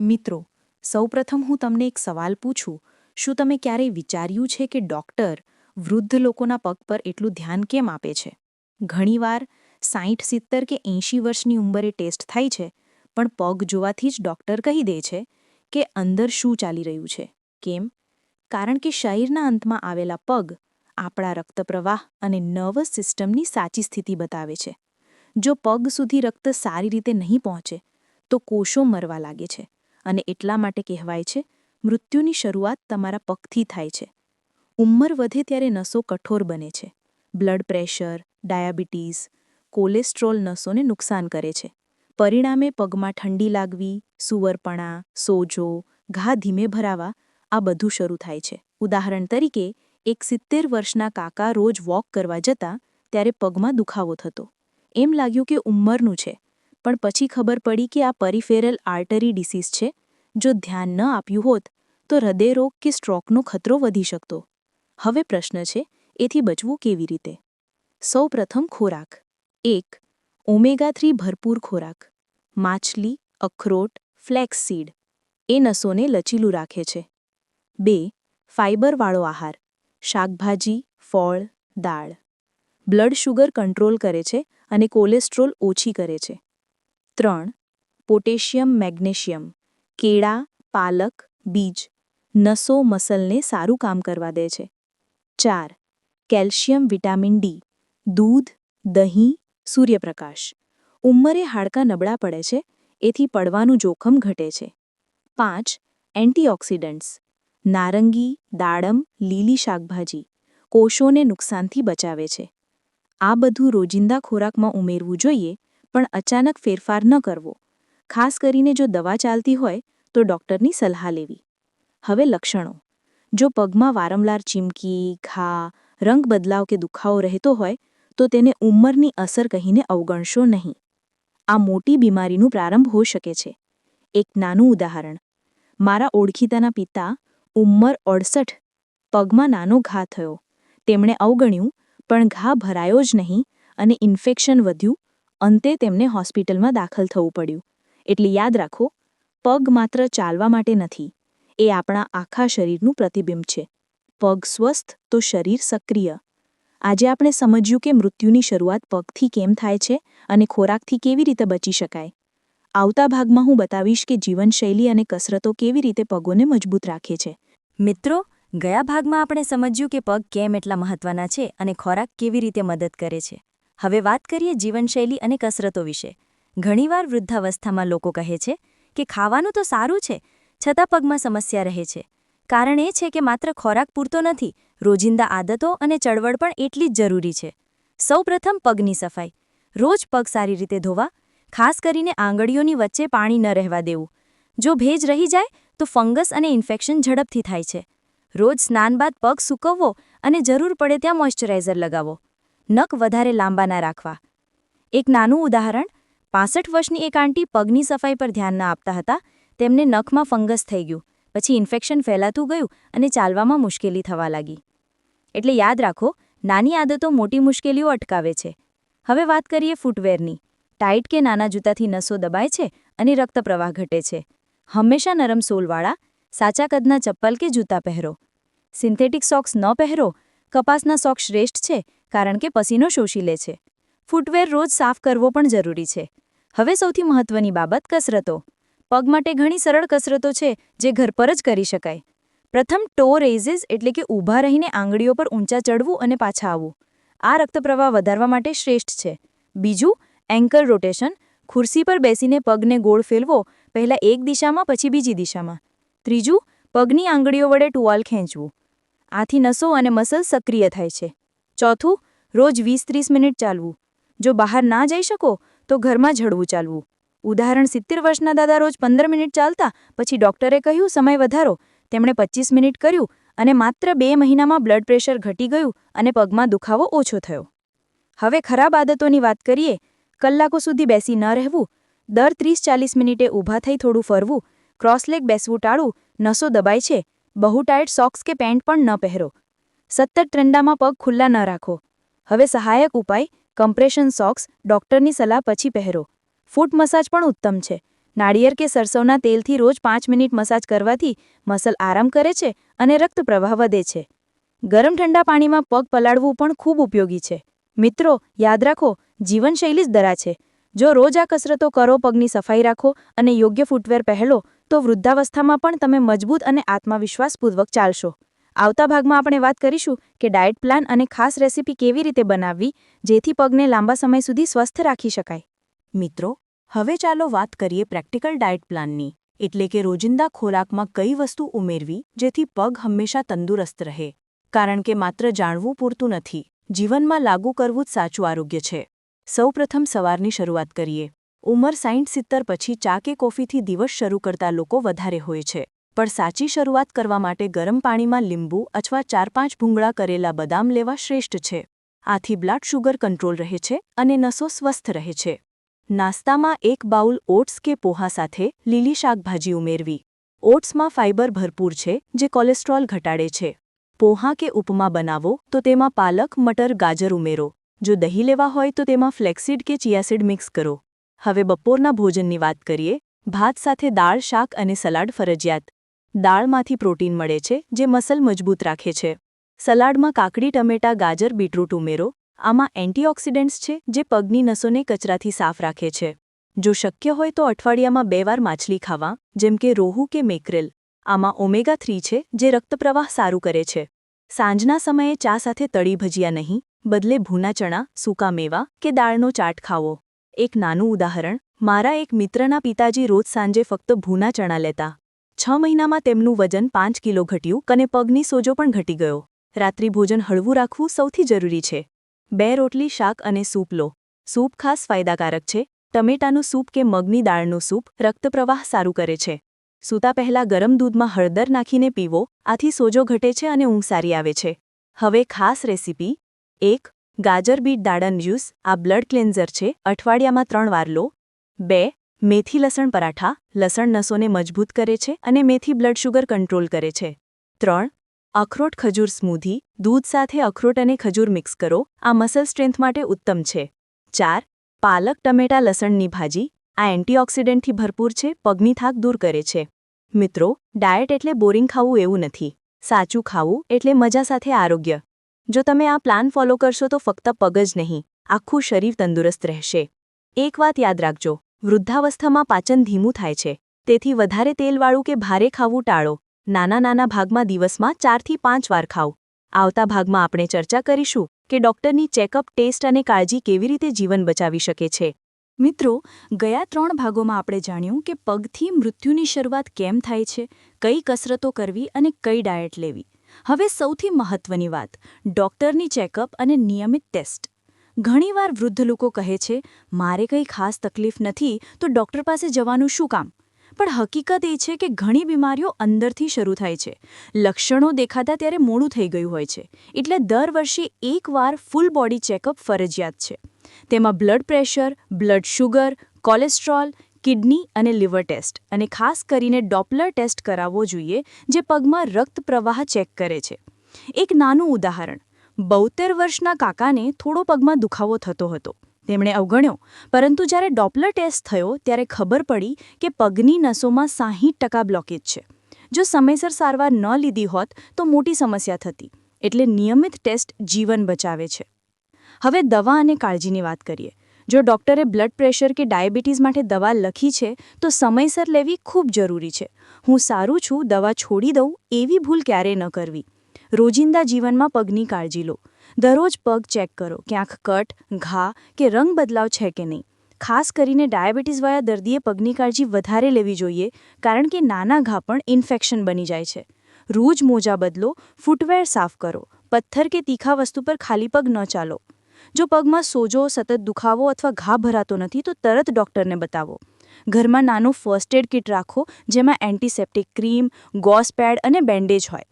મિત્રો, સૌપ્રથમ હું તમને એક સવાલ પૂછું. શું તમે ક્યારેય વિચાર્યું છે કે ડૉક્ટર વૃદ્ધ લોકોના પગ પર એટલું ધ્યાન કેમ આપે છે? ઘણીવાર સાઠ સિત્તેર કે એંશી વર્ષની ઉંમરે ટેસ્ટ થાય છે, પણ પગ જોવાથી જ ડૉક્ટર કહી દે છે કે અંદર શું ચાલી રહ્યું છે. કેમ? કારણ કે શરીરના અંતમાં આવેલા પગ આપણા રક્તપ્રવાહ અને નર્વસ સિસ્ટમની સાચી સ્થિતિ બતાવે છે. જો પગ સુધી રક્ત સારી રીતે નહીં પહોંચે, તો કોષો મરવા લાગે છે. અને એટલા માટે કહેવાય છે, મૃત્યુની શરૂઆત તમારા પગથી થાય છે. ઉંમર વધે ત્યારે નસો કઠોર બને છે. બ્લડ પ્રેશર, ડાયાબિટીસ, કોલેસ્ટ્રોલ નસોને નુકસાન કરે છે. પરિણામે પગમાં ઠંડી લાગવી, સુવરપણા, સોજો, ઘા ધીમે ભરાવા, આ બધું શરૂ થાય છે. ઉદાહરણ તરીકે, એક સિત્તેર વર્ષના કાકા રોજ વોક કરવા જતા, ત્યારે પગમાં દુખાવો થતો. એમ લાગ્યું કે ઉંમરનું છે. પણ પછી ખબર પડી કે આ પરિફેરલ આર્ટરી ડિસીઝ છે. જો ધ્યાન ન આપ્યું હોત, તો હૃદયરોગ કે સ્ટ્રોકનો ખતરો વધી શકતો. હવે પ્રશ્ન છે, એથી બચવું કેવી રીતે? સૌ ખોરાક. એક, ઓમેગા થ્રી ભરપૂર ખોરાક. માછલી, અખરોટ, ફ્લેક્સ સીડ. એ નસોને લચીલું રાખે છે. બે ફાઇબરવાળો આહાર. શાકભાજી, ફળ, દાળ. બ્લડ શુગર કંટ્રોલ કરે છે અને કોલેસ્ટ્રોલ ઓછી કરે છે. ત્રણ, પોટેશિયમ, મેગ્નેશિયમ. કેળા, પાલક, બીજ. નસો મસલને સારું કામ કરવા દે છે. ચાર, કેલ્શિયમ વિટામિન ડી. દૂધ, દહીં, સૂર્યપ્રકાશ. ઉંમરે હાડકાં નબળા પડે છે, એથી પડવાનું જોખમ ઘટે છે. પાંચ, એન્ટીઓક્સિડન્ટ્સ. નારંગી, દાડમ, લીલી શાકભાજી. કોષોને નુકસાનથી બચાવે છે. આ બધું રોજિંદા ખોરાકમાં ઉમેરવું જોઈએ પણ અચાનક ફેરફાર ન કરવો. ખાસ કરીને જો દવા ચાલતી હોય, તો ડૉક્ટરની સલાહ લેવી. હવે લક્ષણો. જો પગમાં વારંવાર ચીમકી, ઘા, રંગ બદલાવ કે દુખાવો રહેતો હોય, તો તેને ઉંમરની અસર કહીને અવગણશો નહીં. આ મોટી બીમારીનું પ્રારંભ હોઈ શકે છે. એક નાનું ઉદાહરણ. મારા ઓળખીતાના પિતા ઉંમર અડસઠ, પગમાં નાનો ઘા થયો. તેમણે અવગણ્યું, પણ ઘા ભરાયો જ નહીં અને ઇન્ફેક્શન વધ્યું અંતે તેમને હોસ્પિટલમાં દાખલ થવું પડ્યું. એટલે યાદ રાખો, પગ માત્ર ચાલવા માટે નથી, એ આપણા આખા શરીરનું પ્રતિબિંબ છે. પગ સ્વસ્થ તો શરીર સક્રિય. આજે આપણે સમજ્યું કે મૃત્યુની શરૂઆત પગથી કેમ થાય છે અને ખોરાકથી કેવી રીતે બચી શકાય. આવતા ભાગમાં હું બતાવીશ કે જીવનશૈલી અને કસરતો કેવી રીતે પગોને મજબૂત રાખે છે. મિત્રો, ગયા ભાગમાં આપણે સમજ્યું કે પગ કેમ એટલા મહત્વના છે અને ખોરાક કેવી રીતે મદદ કરે છે. હવે વાત કરીએ જીવનશૈલી અને કસરતો વિશે. ઘણીવાર વૃદ્ધાવસ્થામાં લોકો કહે છે કે ખાવાનું તો સારું છે, છતાં પગમાં સમસ્યા રહે છે. કારણ એ છે કે માત્ર ખોરાક પૂરતો નથી, રોજિંદા આદતો અને ચળવળ પણ એટલી જ જરૂરી છે. સૌપ્રથમ પગની સફાઈ. રોજ પગ સારી રીતે ધોવા, ખાસ કરીને આંગળીઓની વચ્ચે પાણી ન રહેવા દેવું. જો ભેજ રહી જાય, તો ફંગસ અને ઇન્ફેક્શન ઝડપથી થાય છે. રોજ સ્નાન બાદ પગ સૂકવવો અને જરૂર પડે ત્યાં મોઇશ્ચરાઇઝર લગાવો. નખ વધારે લાંબા ના રાખવા. એક નાનું ઉદાહરણ, પાસઠ વર્ષની એક આંટી પગની સફાઈ પર ધ્યાન ન આપતા હતા, તેમને નખમાં ફંગસ થઈ ગયું, પછી ઇન્ફેક્શન ફેલાતું ગયું અને ચાલવામાં મુશ્કેલી થવા લાગી. એટલે યાદ રાખો, નાની આદતો મોટી મુશ્કેલીઓ અટકાવે છે. હવે વાત કરીએ ફૂટવેરની. ટાઇટ કે નાના જૂતાથી નસો દબાય છે અને રક્તપ્રવાહ ઘટે છે. હંમેશા નરમ સોલવાળા, સાચા કદના ચપ્પલ કે જૂતા પહેરો. સિન્થેટિક સોક્સ ન પહેરો કપાસના સોક્સ શ્રેષ્ઠ છે, કારણ કે પસીનો શોષી લે છે. ફૂટવેર રોજ સાફ કરવો પણ જરૂરી છે. હવે સૌથી મહત્વની બાબત કસરતો. પગ માટે ઘણી સરળ કસરતો છે, જે ઘર પર જ કરી શકાય. પ્રથમ, ટો રેઝિસ એટલે કે ઊભા રહીને આંગળીઓ પર ઊંચા ચડવું અને પાછા આવવું. આ રક્તપ્રવાહ વધારવા માટે શ્રેષ્ઠ છે. બીજું એન્કર રોટેશન. ખુરશી પર બેસીને પગને ગોળ ફેલવો, પહેલાં એક દિશામાં, પછી બીજી દિશામાં. ત્રીજું, પગની આંગળીઓ વડે ટુવાલ ખેંચવું. આથી નસો અને મસલ સક્રિય થાય છે. ચોથું, રોજ વીસ ત્રીસ મિનિટ ચાલવું. જો બહાર ના જઈ શકો, તો ઘરમાં ઝડવું ચાલવું. ઉદાહરણ, સિત્તેર વર્ષના દાદા રોજ પંદર મિનિટ ચાલતા, પછી ડોક્ટરે કહ્યું, સમય વધારો. તેમણે પચીસ મિનિટ કર્યું અને માત્ર બે મહિનામાં બ્લડ પ્રેશર ઘટી ગયું અને પગમાં દુખાવો ઓછો થયો. હવે ખરાબ આદતોની વાત કરીએ, કલાકો સુધી બેસી ન રહેવું, દર ત્રીસ ચાલીસ મિનિટે ઊભા થઈ થોડું ફરવું ક્રોસલેગ બેસવું ટાળવું, નસો દબાય છે બહુ ટાઈટ સોક્સ કે પેન્ટ પણ ન પહેરો. સતત ઠંડામાં પગ ખુલ્લા ન રાખો. હવે સહાયક ઉપાય, કમ્પ્રેશન સોક્સ, ડોક્ટરની સલાહ પછી પહેરો. ફૂટ મસાજ પણ ઉત્તમ છે. નાળિયેર કે સરસવના તેલથી રોજ પાંચ મિનિટ મસાજ કરવાથી મસલ આરામ કરે છે અને રક્ત પ્રવાહ વધે છે. ગરમ ઠંડા પાણીમાં પગ પલાળવું પણ ખૂબ ઉપયોગી છે. મિત્રો, યાદ રાખો, જીવનશૈલી જ દરા છે. જો રોજ આ કસરતો કરો, પગની સફાઈ રાખો અને યોગ્ય ફૂટવેર પહેલો તો વૃદ્ધાવસ્થામાં પણ તમે મજબૂત અને આત્મવિશ્વાસપૂર્વક ચાલશો. આવતા ભાગમાં આપણે વાત કરીશું કે ડાયટ પ્લાન અને ખાસ રેસીપી કેવી રીતે બનાવવી, જેથી પગને લાંબા સમય સુધી સ્વસ્થ રાખી શકાય. મિત્રો, હવે ચાલો વાત કરીએ પ્રેક્ટિકલ ડાયટ પ્લાનની, એટલે કે રોજિંદા ખોરાકમાં કઈ વસ્તુ ઉમેરવી, જેથી પગ હંમેશા તંદુરસ્ત રહે. કારણ કે માત્ર જાણવું પૂરતું નથી, જીવનમાં લાગુ કરવું જ સાચું આરોગ્ય છે. સૌપ્રથમ સવારની શરૂઆત કરીએ. ઉંમર સાઈઠ સિત્તર પછી ચા કે કોફીથી દિવસ શરૂ કરતા લોકો વધારે હોય છે. પણ સાચી શરૂઆત કરવા માટે ગરમ પાણીમાં લીંબુ અથવા ચાર પાંચ ભૂંગળા કરેલા બદામ લેવા શ્રેષ્ઠ છે. આથી બ્લડ શુગર કંટ્રોલ રહે છે અને નસો સ્વસ્થ રહે છે. નાસ્તામાં એક બાઉલ ઓટ્સ કે પોહા સાથે લીલી શાકભાજી ઉમેરવી. ઓટ્સમાં ફાઇબર ભરપૂર છે, જે કોલેસ્ટ્રોલ ઘટાડે છે. પોહા કે ઉપમા બનાવો, તો તેમાં પાલક, મટર, ગાજર ઉમેરો. જો દહીં લેવા હોય તો તેમાં ફ્લેક્સિડ કે ચિયાસીડ મિક્સ કરો. હવે બપોરના ભોજનની વાત કરીએ, ભાત સાથે દાળ, શાક અને સલાડ ફરજિયાત. દાળમાંથી પ્રોટીન મળે છે, જે મસલ મજબૂત રાખે છે. સલાડમાં કાકડી, ટમેટા, ગાજર, બીટરૂટ ઉમેરો. આમાં એન્ટીઓક્સિડન્ટ્સ છે, જે પગની નસોને કચરાથી સાફ રાખે છે. જો શક્ય હોય તો અઠવાડિયામાં બે વાર માછલી ખાવા, જેમ કે રોહુ કે મેક્રેલ. આમાં ઓમેગા થ્રી છે, જે રક્તપ્રવાહ સારું કરે છે. સાંજના સમયે ચા સાથે તળી ભજીયા નહીં, બદલે ભૂના ચણા, સૂકા મેવા કે દાળનો ચાટ ખાવો. એક નાનું ઉદાહરણ. મારા એક મિત્રના પિતાજી રોજ સાંજે ફક્ત ભૂના ચણા લેતા. છ મહિનામાં તેમનું વજન પાંચ કિલો ઘટ્યું અને પગની સોજો પણ ઘટી ગયો. રાત્રિભોજન હળવું રાખવું સૌથી જરૂરી છે. બે રોટલી, શાક અને સૂપ લો. સૂપ ખાસ ફાયદાકારક છે. ટમેટાનું સૂપ કે મગની દાળનું સૂપ રક્તપ્રવાહ સારું કરે છે. સૂતા પહેલા ગરમ દૂધમાં હળદર નાખીને પીવો. આથી સોજો ઘટે છે અને ઊંઘ સારી આવે છે. હવે ખાસ રેસીપી. એક ગાજર બીટ દાડન જ્યુસ આ બ્લડ ક્લેન્ઝર છે. અઠવાડિયામાં ત્રણ વાર લો. બે, મેથી લસણ પરાઠા, લસણ નસોને મજબૂત કરે છે અને મેથી બ્લડ શુગર કંટ્રોલ કરે છે. ત્રણ, અખરોટ ખજૂર સ્મૂધી દૂધ સાથે અખરોટ અને ખજૂર મિક્સ કરો. આ મસલ સ્ટ્રેન્થ માટે ઉત્તમ છે. ચાર, પાલક, ટમેટા, લસણની ભાજી, આ એન્ટીઓક્સિડન્ટથી ભરપૂર છે, પગની થાક દૂર કરે છે. મિત્રો ડાયટ એટલે બોરિંગ ખાવું એવું નથી. સાચું ખાવું એટલે મજા સાથે આરોગ્ય. જો તમે આ પ્લાન ફોલો કરશો તો ફક્ત પગ જ નહીં, આખું શરીર તંદુરસ્ત રહેશે. એક વાત યાદ રાખજો, વૃદ્ધાવસ્થામાં પાચન ધીમું થાય છે, તેથી વધારે તેલવાળું કે ભારે ખાવું ટાળો. નાના નાના ભાગમાં દિવસમાં ચારથી પાંચ વાર ખાઓ. આવતા ભાગમાં આપણે ચર્ચા કરીશું કે ડોક્ટરની ચેકઅપ, ટેસ્ટ અને કાળજી કેવી રીતે જીવન બચાવી શકે છે. મિત્રો, ગયા ત્રણ ભાગોમાં આપણે જાણ્યું કે પગથી મૃત્યુની શરૂઆત કેમ થાય છે, કઈ કસરતો કરવી અને કઈ ડાયટ લેવી. હવે સૌથી મહત્વની વાત, ડોક્ટરની ચેકઅપ અને નિયમિત ટેસ્ટ. ઘણીવાર વૃદ્ધ લોકો કહે છે, મારે કંઈ ખાસ તકલીફ નથી, તો ડોક્ટર પાસે જવાનું શું કામ? પણ હકીકત એ છે કે ઘણી બીમારીઓ અંદરથી શરૂ થાય છે. લક્ષણો દેખાતા ત્યારે મોડું થઈ ગયું હોય છે. એટલે દર વર્ષે એકવાર ફૂલ બોડી ચેકઅપ ફરજિયાત છે. તેમાં blood pressure, blood sugar, cholesterol kidney અને લિવર ટેસ્ટ અને ખાસ કરીને ડોપલર ટેસ્ટ કરાવવો જોઈએ જે પગમાં રક્ત પ્રવાહ ચેક કરે છે. એક નાનું ઉદાહરણ. બોતેર વર્ષના કાકાને થોડો પગમાં દુખાવો થતો હતો. તેમણે અવગણ્યો, પરંતુ જ્યારે ડોપલર ટેસ્ટ થયો ત્યારે ખબર પડી કે પગની નસોમાં સાહીઠ ટકા બ્લોકેજ છે. જો સમયસર સારવાર ન લીધી હોત તો મોટી સમસ્યા થતી, એટલે નિયમિત ટેસ્ટ જીવન બચાવે છે. હવે દવા અને કાળજીની વાત કરીએ. જો ડૉક્ટરે બ્લડ પ્રેશર કે ડાયાબિટીસ માટે દવા લખી છે, તો સમયસર લેવી ખૂબ જરૂરી છે. હું સારું છું, દવા છોડી દઉં, એવી ભૂલ ક્યારેય ન કરવી. રોજિંદા જીવનમાં પગની કાળજી લો. દરરોજ પગ ચેક કરો ક્યાંક કટ, ઘા કે રંગ બદલાવ છે કે નહીં. ખાસ કરીને ડાયાબિટીસવાળા દર્દીએ પગની કાળજી વધારે લેવી જોઈએ, કારણ કે નાના ઘા પણ ઇન્ફેક્શન બની જાય છે. રોજ મોજા બદલો, ફૂટવેર સાફ કરો, પથ્થર કે તીખા વસ્તુ પર ખાલી પગ ન ચાલો. જો પગમાં સોજો, સતત દુખાવો અથવા ઘા ભરાતો નથી, તો તરત ડૉક્ટરને બતાવો. ઘરમાં નાનું ફર્સ્ટ એડ કિટ રાખો, જેમાં એન્ટિસેપ્ટિક ક્રીમ ગોસ પેડ અને બેન્ડેજ હોય.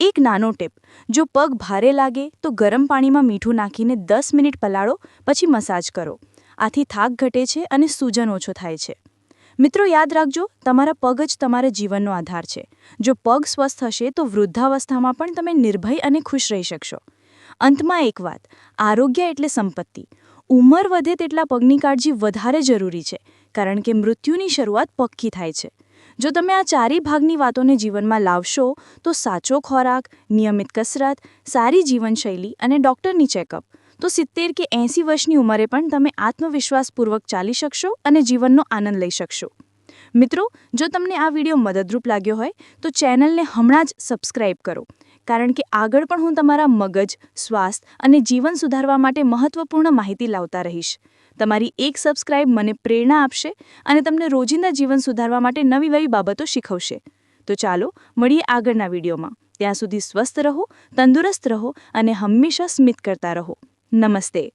એક નાનો ટીપ જો પગ ભારે લાગે, તો ગરમ પાણીમાં મીઠું નાખીને દસ મિનિટ પલાળો, પછી મસાજ કરો. આથી થાક ઘટે છે અને સૂજન ઓછો થાય છે. મિત્રો, યાદ રાખજો, તમારા પગ જ તમારા જીવનનો આધાર છે. જો પગ સ્વસ્થ હશે, તો વૃદ્ધાવસ્થામાં પણ તમે નિર્ભય અને ખુશ રહી શકશો. અંતમાં એક વાત, આરોગ્ય એટલે સંપત્તિ. ઉંમર વધે તેટલા પગની કાળજી વધારે જરૂરી છે, કારણ કે મૃત્યુની શરૂઆત પક્કી થાય છે. જો તમે આ ચારેય ભાગની વાતોને જીવનમાં લાવશો, તો સાચો ખોરાક, નિયમિત કસરત, સારી જીવનશૈલી અને ડૉક્ટરની ચેકઅપ, તો સિત્તેર કે એંસી વર્ષની ઉંમરે પણ તમે આત્મવિશ્વાસપૂર્વક ચાલી શકશો અને જીવનનો આનંદ લઈ શકશો. મિત્રો, જો તમને આ વીડિયો મદદરૂપ લાગ્યો હોય, તો ચેનલને હમણાં જ સબસ્ક્રાઇબ કરો. કારણ કે આગળ પણ હું તમારા મગજ, સ્વાસ્થ્ય અને જીવન સુધારવા માટે મહત્વપૂર્ણ માહિતી લાવતા રહીશ. તમારી એક સબસ્ક્રાઇબ મને પ્રેરણા આપશે અને તમને રોજિંદા જીવન સુધારવા માટે નવી નવી બાબતો શીખવશે. તો ચાલો, મળીએ આગળના વિડીયોમાં. ત્યાં સુધી સ્વસ્થ રહો, તંદુરસ્ત રહો અને હંમેશા સ્મિત કરતા રહો. નમસ્તે.